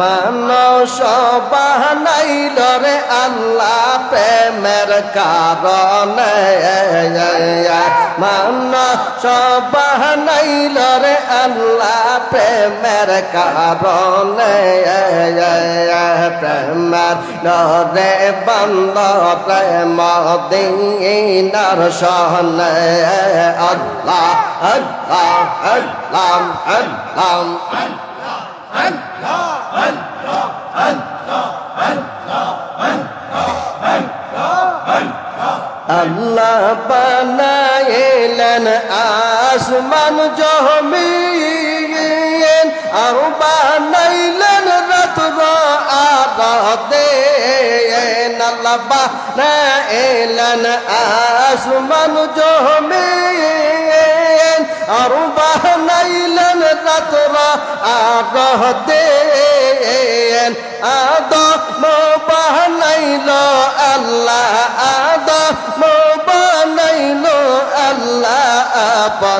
মানুষ বানাইল রে আল্লাহ প্রেমের কারণে। মানুষ বানাইল রে আল্লাহ প্রেমের কারণে। প্রেমের রে বন্ধ প্রেম দিনার সহনে। আল্লাহ আল্লাহ আল্লাহ আল্লাহ আল্লাহ। আসমান জমিন আর বানাইলেন রাত্র আদে আল্লাহ বানাইলেন আসমান জমিন আর বানাইলেন রাত্র আদে আদম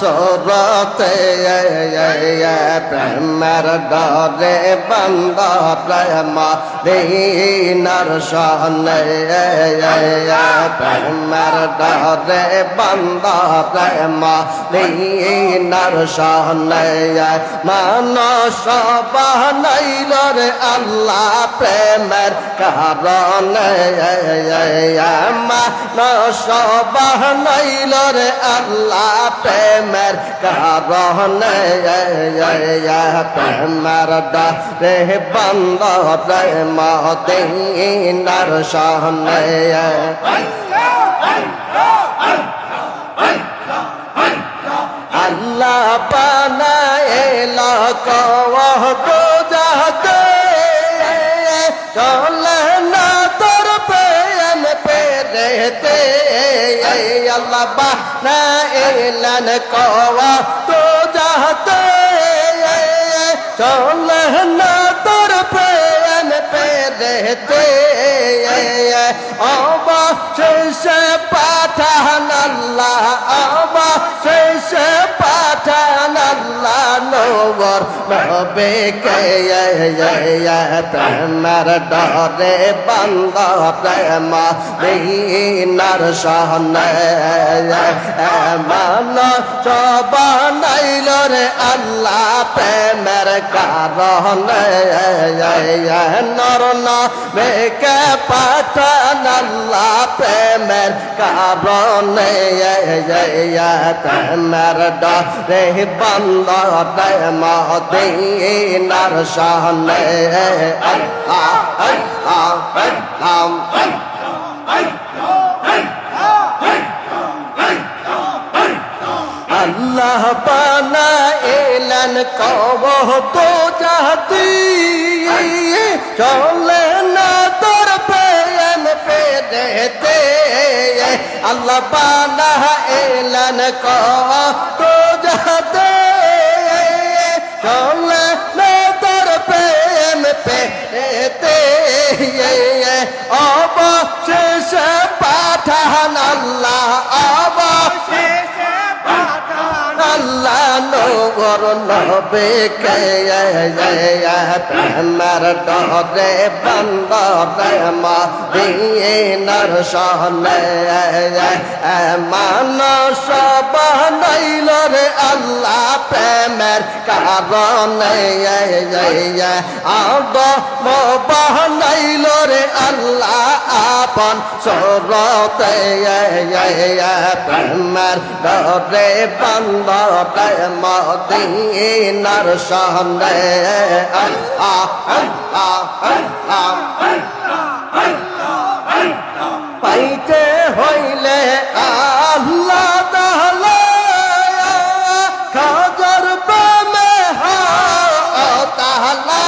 সরতে প্রেমের ডরে বন্ধ প্রেম দিনার সহনে প্রেমের ডরে বন্ধ প্রেম দিনার সহনে মানস বানাইল রে আল্লাহ প্রেমের কারণে মানস বানাইল রে আল্লাহ প্রেমের কারণে প্রেমের ডরে বন্ধ প্রেম দিনার সহনে আল্লাহ বানাইল কহ তো যাতে চলে না তোর প্রেম পেরেতে আল্লাহ বানাইলেন কহ তো যাতে চলে না তোর প্রেম পেরেতে। অবা পাঠান নবে কে প্রেমের ডরে বন্ধ প্রেম দিনার সহনে মান বানাইল রে আল্লাহ প্রেমের কারণে নর নবে পাঠান আল্লাহ প্রেমের কারণে প্রেমের ডরে বন্ধ প্রেম দিনার আল্লাহ আল্লাহ আল্লাহ আল্লাহ পানা এলেন কব তো জাতি। চলে না তোর প্রেম পেতে আল্লাহ পানা এলেন কব তো জাতি। চলে তোর প্রেম পেতে। অবশেষে পাঠান আল্লাহ অবশেষে নবে কে? প্রেমার ডরে বন্ধ দিনার সহনে মানস রে আল্লাহ প্রেমের কারণে। আদ বানাইল রে আল্লাহ আপন সরতে প্রেমের ডরে বন্ধ প্রেম দিনার সহনে পাইতে হইলে আল্লাহ তাহলে খাজর প্রেমে তাহলে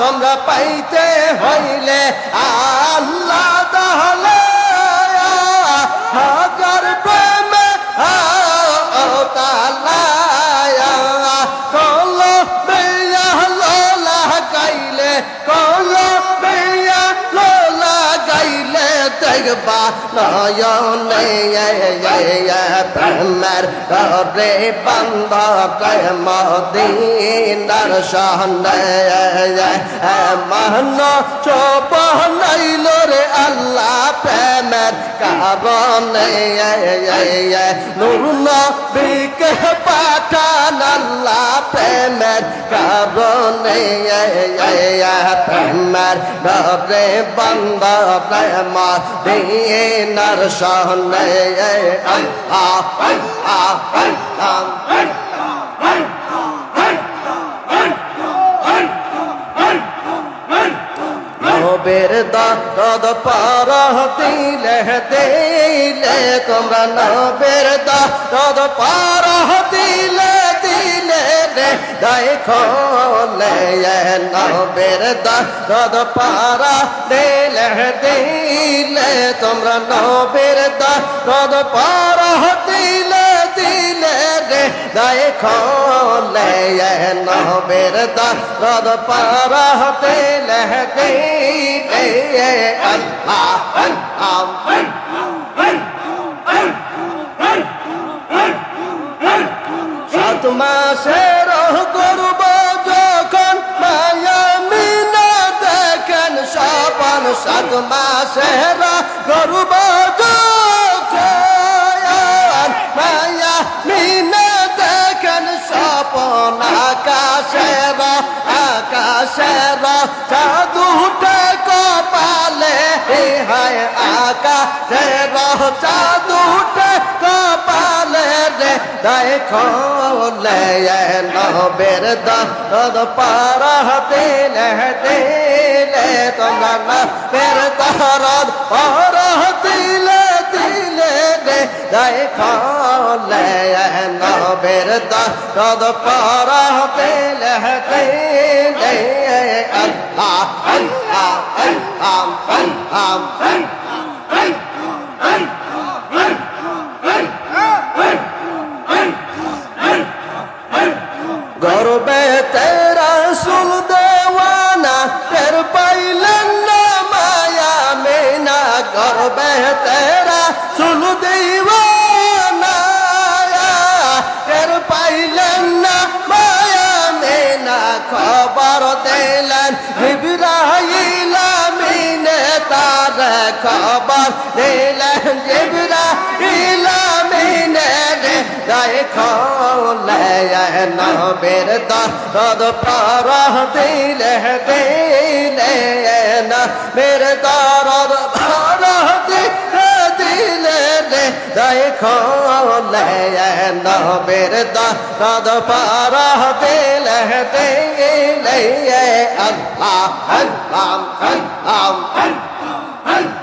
তোমরা পাইতে হইলে আল্লাহ দেখবা নয়নে প্রেমের রে বন্ধ প্রেম দিনার সহনে মহন চোপ নাইল রে আল্লাহ প্রেমের কারণে নুর নবীকে পাঠান আল্লাহ প্রেমের কারণে প্রেমের রে বন্ধ প্রেম দিনার সহনে আ আ আ নবের দদ পর দিলে দিলে, তোমরা নবের দদ পর দিলে দিলে, রে দেখো নবের দদ পর দিলে দিলে, তোমরা নবের দদ পর দিলে দিলে রে দেখো লে নবের দদ পর দিলে দিলে আল্লাহ সাত মাসের গর্ব যখন মায়া মিনা দেখেন সপন সাত মাসের গর্ব যখন মায়া সপন আকাশের আকাশের চাঁদুটে কপালে হায় আকাশের চাঁদুটে কপালে রে। দেখো লে নবের দদ পার দিলে দিলে তোমরা নবের দরদ পার দিলে দিলে রে। দেখো নবের দদ পার দিলে দিলে আল্লাহ আল্লাহ আল্লাহ আল্লাহ। গর্বে খবর দিলেন জিব্রাহিলা মিনে রে দেখো নবের দরদ পার দিলে দিলে না মেরে দরদ পার দিলে দিলে রে দেখো নবের দরদ পার দিলে দিলে আল্লাহ আল্লাহ আল্লাহ আউয়ালে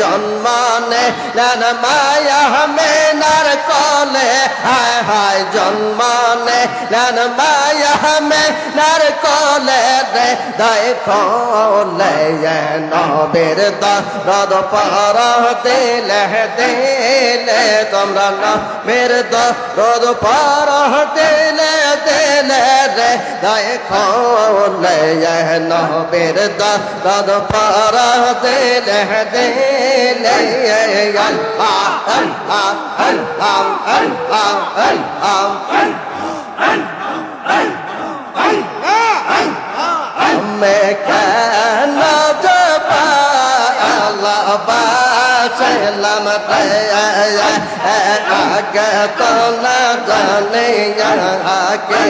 জন্মানে লান মায়া মেনার কলে, হায় হায় জন্মানে লান মায়া মেনার কলে রে দেখো লে নবের দরদ পার দিলে দিলে তোমরা নবের দরদ পার দিলে। রে দেখো নবের দাদ পারা দিলে দিলে আল্লাহ আল্লাহ আল্লাহ আল্লাহ আল্লাহ Allah, Allah, এলাম আগে তো না জানি আগে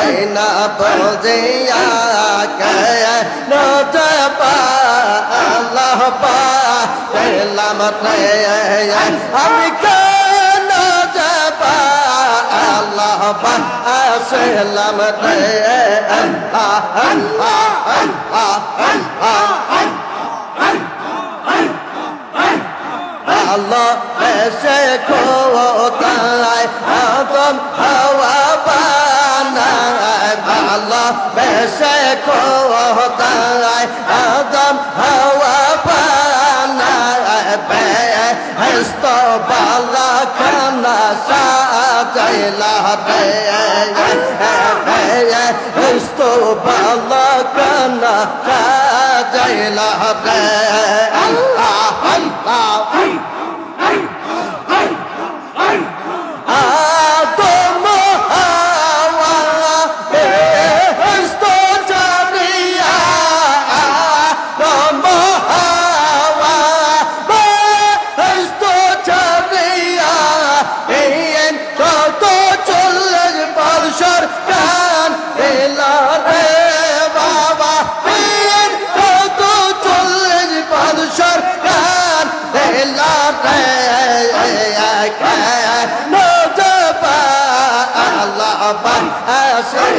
এই না বোঝিয়া কে নজে পা আল্লাহ পা এলাম আমি কে سلامت اللہ اللہ اللہ اللہ اللہ আল্লাহ এসে কোথায় আদম হাওয়া বানায়। আল্লাহ এসে কোথায় আদম হাওয়া বানায়। বেহস্ত বালা খানা সাজাইলা। বেহস্ত বালা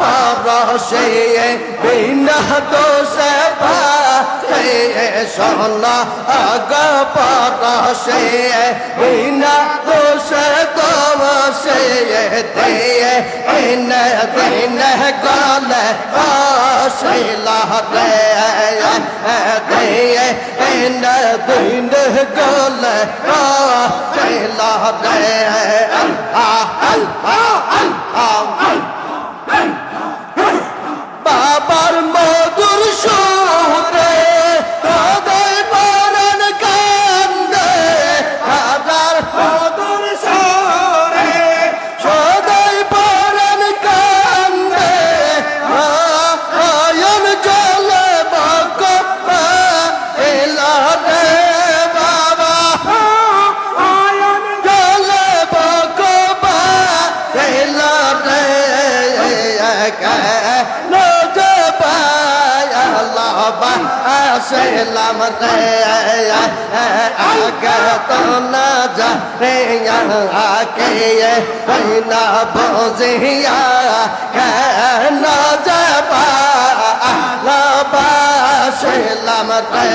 পারসে বিনা দোষে শোনা আগা পারসে বিনা দোষে গলে আসিলা রে দে ইন দিন গলে আসিলা রে আল্লাহ আল্লাহ বাবার সেলাম রে আগে তো না যা রে আকে না বোঝিয়া কেন যাবা সেলাম রে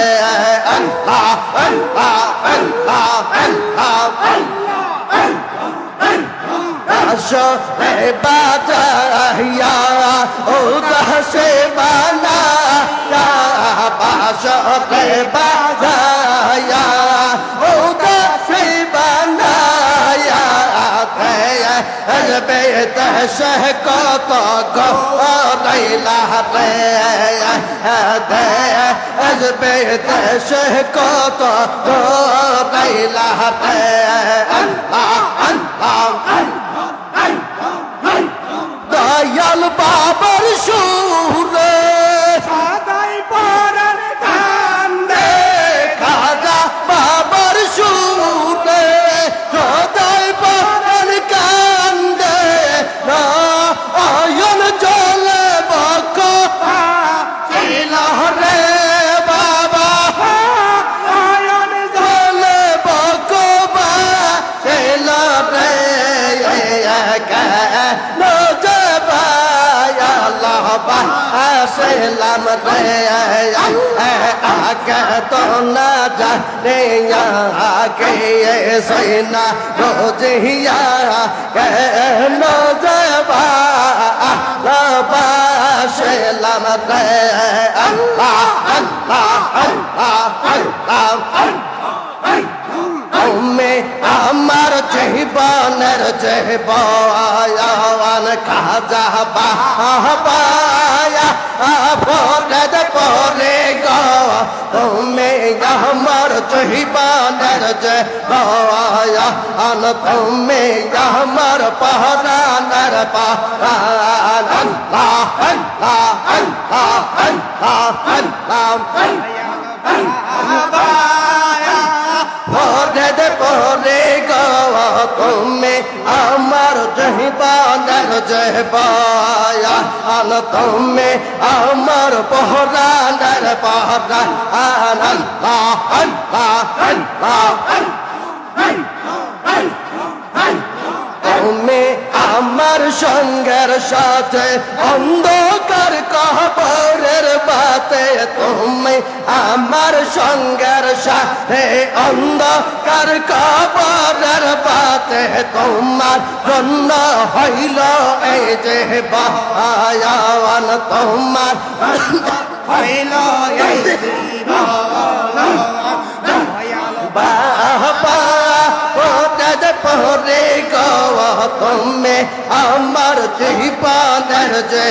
আল্লাহ আল্লাহ আল্লাহ আল্লাহ আসো রে বাজাইয়া ও দাসে বানা পাশো রে বাজাইয়া ও দাসে বানায়া? বে দেশে কত গইলা রে। দে বে দেশে কত গইলা রে। আল্লাহ আল্লাহ। দয়াল বাবার সুরে সেলাম রে আগে তো না রে আগে সৈনা কেন যাবা? লাবা সেলাম রে আল্লাহ আল্লাহ আল্লাহ আল্লাহ তুমি আমার জীবনের জীবন খাজা বাবায়া ভোরে পরে গো তুমি আমার জীবনের জীবন তুমি আমার পহরানের পহরান আল্লাহ আল্লাহ আল্লাহ আল্লাহ আল্লাহ ভরে দে পরে গো তুমি আমার জহিবানের জহবায়া আন তুমি আমার পহরানের পহরান আল্লাহ আল্লাহ আল্লাহ আমার সঙ্গের সাথে অন্ধকার বাতে তুমি আমার সঙ্গের সাথে অন্ধকার কবরের বাতে তোমার জন্য হইল এই যে বায়ান তোমার হইল এই বাবা পরে গো তুমি, আমার জীবনের যে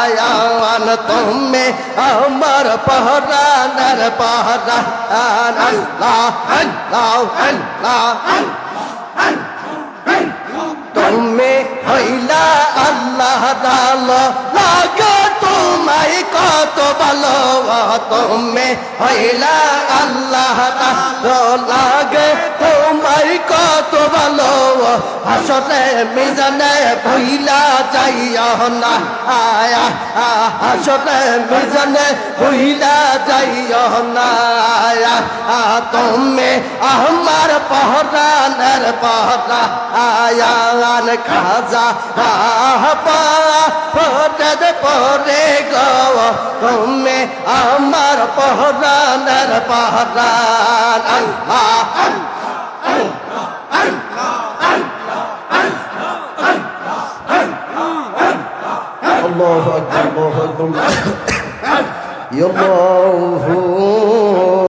আয়ান তুমি, আমার পহরানের পহরান আল্লাহ আল্লাহ আল্লাহ তুমি হইলা আল্লাহ দাল, লাগে তোমায় কত ভালো, তুমি হইলা আল্লাহ দাল, লাগে তোমায় কত ভালো আসলে মিজানে ভইলা যাইও না, আয়া আসলে মিজানে ভইলা যাইও না, আয়া তুমি আমার পহরানের পহরা আয়ান খাজা পা পরে গো, তুমি আমার পহরানের পহরান আল্লাহ الله أكبر الله أكبر يا الله